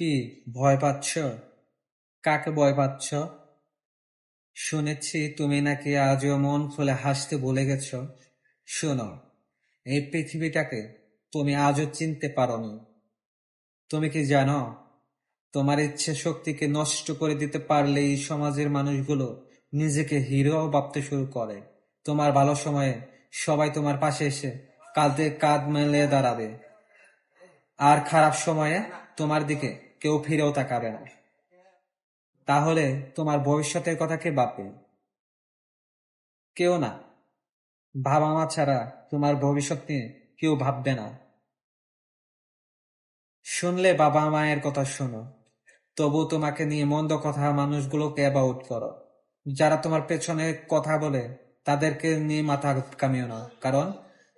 কি ভয় পাচ্ছ? কাকে ভয় পাচ্ছ? শুনেছি তুমি নাকি আজও মন খুলে হাসতে ভুলে গেছ। শোনো, এই পৃথিবীটাকে তুমি আজও চিনতে পারোনি। তুমি কি জানো, তোমার ইচ্ছে শক্তিকে নষ্ট করে দিতে পারলে এই সমাজের মানুষগুলো নিজেকে হিরো ভাবতে শুরু করে। তোমার ভালো সময়ে সবাই তোমার পাশে এসে কাঁধে কাঁধ মেলে দাঁড়াবে। আর খারাপ সময়ে তোমার দিকে কেউ ফিরেও তাকাবে না। তাহলে তোমার ভবিষ্যতের কথা কে ভাববে? কেউ না। বাবা মা ছাড়া তোমার ভবিষ্যৎ নিয়ে কেউ ভাববে না। শুনলে বাবা মায়ের কথা শোনো। তবু তোমাকে নিয়ে মন্দ কথা মানুষগুলোকে অ্যাবাউট করো। যারা তোমার পেছনে কথা বলে, তাদেরকে নিয়ে মাথা কামিও না। কারণ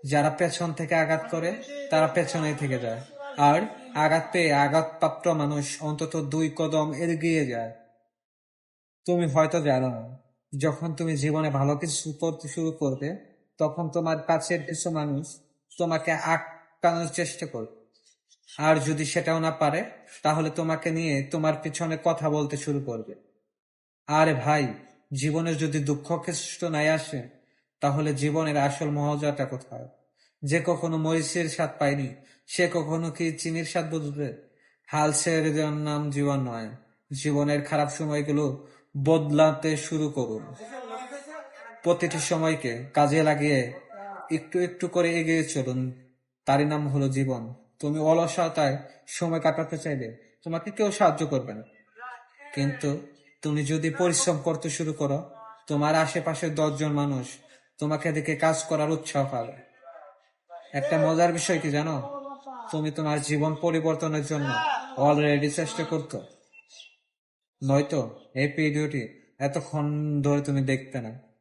যারা পেছন থেকে আঘাত করে, তারা পেছনেই থেকে যায়। আর আঘাত পেয়ে আঘাতপ্রাপ্ত মানুষ অন্তত দুই কদম এগিয়ে যায়। তুমি হয়তো জানো না যখন তুমি জীবনে ভালো কিছু করতে শুরু করবে, তখন তোমার কাছের কিছু মানুষ তোমাকে আটকানোর চেষ্টা করবে। আর যদি সেটাও না পারে, তাহলে তোমাকে নিয়ে তোমার পিছনে কথা বলতে শুরু করবে। আরে ভাই জীবনে যদি দুঃখ কষ্ট নাই আসে, তাহলে জীবনের আসল মজাটা কোথায়? যে কখনো মরিচের স্বাদ পায়নি, সে কখনো কি চিনির স্বাদ বুঝবে? হাল ছেড়ে নাম জীবন নয়। জীবনের খারাপ সময়গুলো বদলাতে শুরু করুন। প্রতিটি সময়কে কাজে লাগিয়ে একটু একটু করে এগিয়ে চলুন। তারই নাম হলো জীবন। তুমি অলসতায় সময় কাটাতে চাইলে তোমাকে কেউ সাহায্য করবে না। কিন্তু তুমি যদি পরিশ্রম করতে শুরু করো, তোমার আশেপাশের দশজন মানুষ তোমাকে দেখে কাজ করার উৎসাহ পাবে। একটা মজার বিষয় কি জানো? তুমি তোমার জীবন পরিবর্তনের জন্য অলরেডি চেষ্টা করতো। নয়তো এই ভিডিওটি এতক্ষণ ধরে তুমি দেখতে না।